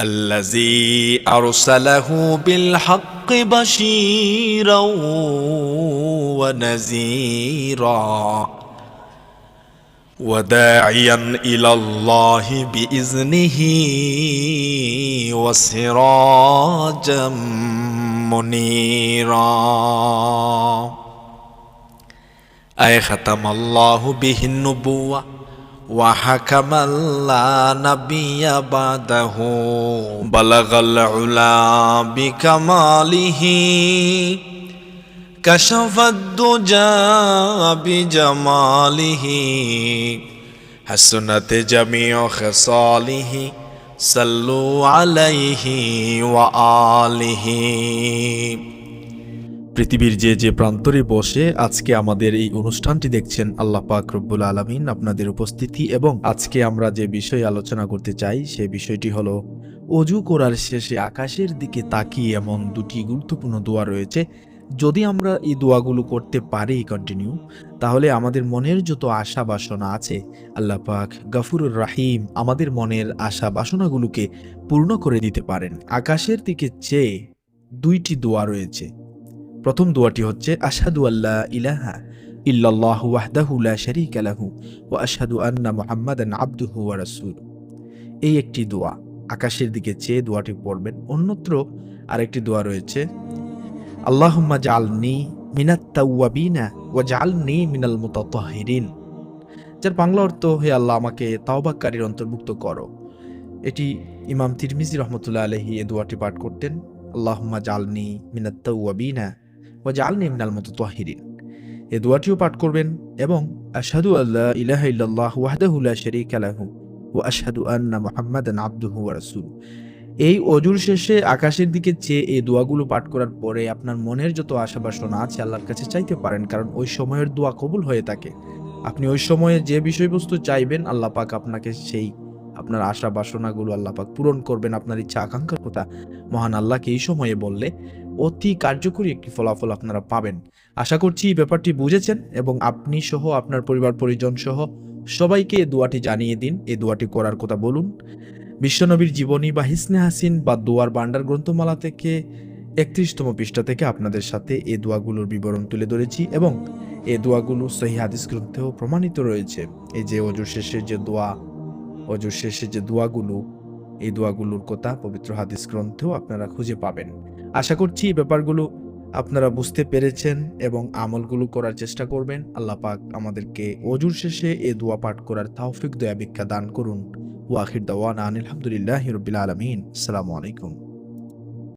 الذي أرسله بالحق بشيرا ونذيرا وداعيا إلى الله بإذنه وسراجا منيرا. أي ختم الله به النبوة؟ وحكما لا نبي بعده بلغ العلا بكماله كشف الدجى بجماله حسنت جميع خصاله صلوا عليه وآله পৃথিবীর যে যে প্রান্তরে বসে আজকে আমাদের এই অনুষ্ঠানটি দেখছেন আল্লাহ পাক রব্বুল আলমিন আপনাদের উপস্থিতি এবং আজকে আমরা যে বিষয়ে আলোচনা করতে চাই সে বিষয়টি হলো, অজু করার শেষে আকাশের দিকে তাকিয়ে এমন দুটি গুরুত্বপূর্ণ দোয়া রয়েছে। যদি আমরা এই দোয়াগুলো করতে পারি কন্টিনিউ তাহলে আমাদের মনের যত আশা বাসনা আছে, আল্লাহ পাক গাফুরুর রাহিম আমাদের মনের আশা বাসনাগুলোকে পূর্ণ করে দিতে পারেন। আকাশের দিকে চেয়ে দুইটি দোয়া রয়েছে। প্রথম দোয়াটি হচ্ছে, আশহাদু আল্লাহ ইলাহা ইল্লাল্লাহু ওয়াহদাহু লা শারীকা লাহু ওয়া আশহাদু আন্না মুহাম্মাদান আবদুহু ওয়া রাসূলুহু। এই একটি দোয়া, আকাশের দিকে চেয়ে দোয়াটি পড়বেন। অন্যত্র আরেকটি দোয়া রয়েছে, আল্লাহুম্মা জাআলনি মিনাত তাওয়াবিনা ওয়া জাআলনি মিনাল মুতাতাহহিরিন যার বাংলা অর্থ, হে আল্লাহ, আমাকে তাওবাকারীর অন্তর্ভুক্ত করো। এটি ইমাম তিরমিজি রহমতুল্লাহ আলহি এ দোয়াটি পাঠ করতেন, আল্লাহুম্মা জাআলনি মিনাত তাওয়াবিনা ওয়া জাআলনি মতো মুতাতাহহিরিন এ দোয়াটিও পাঠ করবেন এবং আশহাদু আল্লাহ ইলাহা ইল্লাল্লাহ ওয়াহদাহু লা শারীকা লাহু ওয়া আশহাদু আন্না মুহাম্মাদান আবদুহু ওয়া রাসূলুহু। এই অজুর শেষে আকাশের দিকে চেয়ে এই দোয়াগুলো পাঠ করার পরে আপনার মনের যত আশা বাসনা আছে আল্লাহর কাছে চাইতে পারেন, কারণ ওই সময়ের দোয়া কবুল হয়ে থাকে। আপনি ওই সময়ে যে বিষয়বস্তু চাইবেন, আল্লাহ পাক আপনাকে সেই আপনার আশা বাসনাগুলো আল্লাহ পাক পূরণ করবেন। আপনার ইচ্ছা, আকাঙ্ক্ষার কথা মহান আল্লাহকে এই সময়ে বললে অতি কার্যকরী একটি ফলাফল আপনারা পাবেন। আশা করছি এই ব্যাপারটি বুঝেছেন এবং আপনি সহ আপনার পরিবার, পরিজন সহ সবাইকে এ দোয়াটি জানিয়ে দিন। এ দোয়াটি করার কথা বলুন। বিশ্বনবীর জীবনী বা হিসনে হাসিন বা দোয়ার বান্ডার গ্রন্থমালা থেকে একত্রিশতম পৃষ্ঠা থেকে আপনাদের সাথে এ দোয়াগুলোর বিবরণ তুলে ধরেছি এবং এ দোয়াগুলো সহি হাদিস গ্রন্থেও প্রমাণিত রয়েছে। এই যে অজুর শেষে যে দোয়া, অজুর শেষে যে দোয়াগুলো, এই দোয়াগুলোর কথা পবিত্র হাদিস গ্রন্থেও আপনারা খুঁজে পাবেন। আশা করছি এই ব্যাপারগুলো আপনারা বুঝতে পেরেছেন এবং আমলগুলো করার চেষ্টা করবেন। আল্লাহ পাক আমাদেরকে অজুর শেষে এ দোয়া পাঠ করার তাওফিক দয়া, ভিক্ষা দান করুন। ওয়াখির দাওয়ান আনিল আলহামদুলিল্লাহ রবিল আলমিন। আসসালামু আলাইকুম।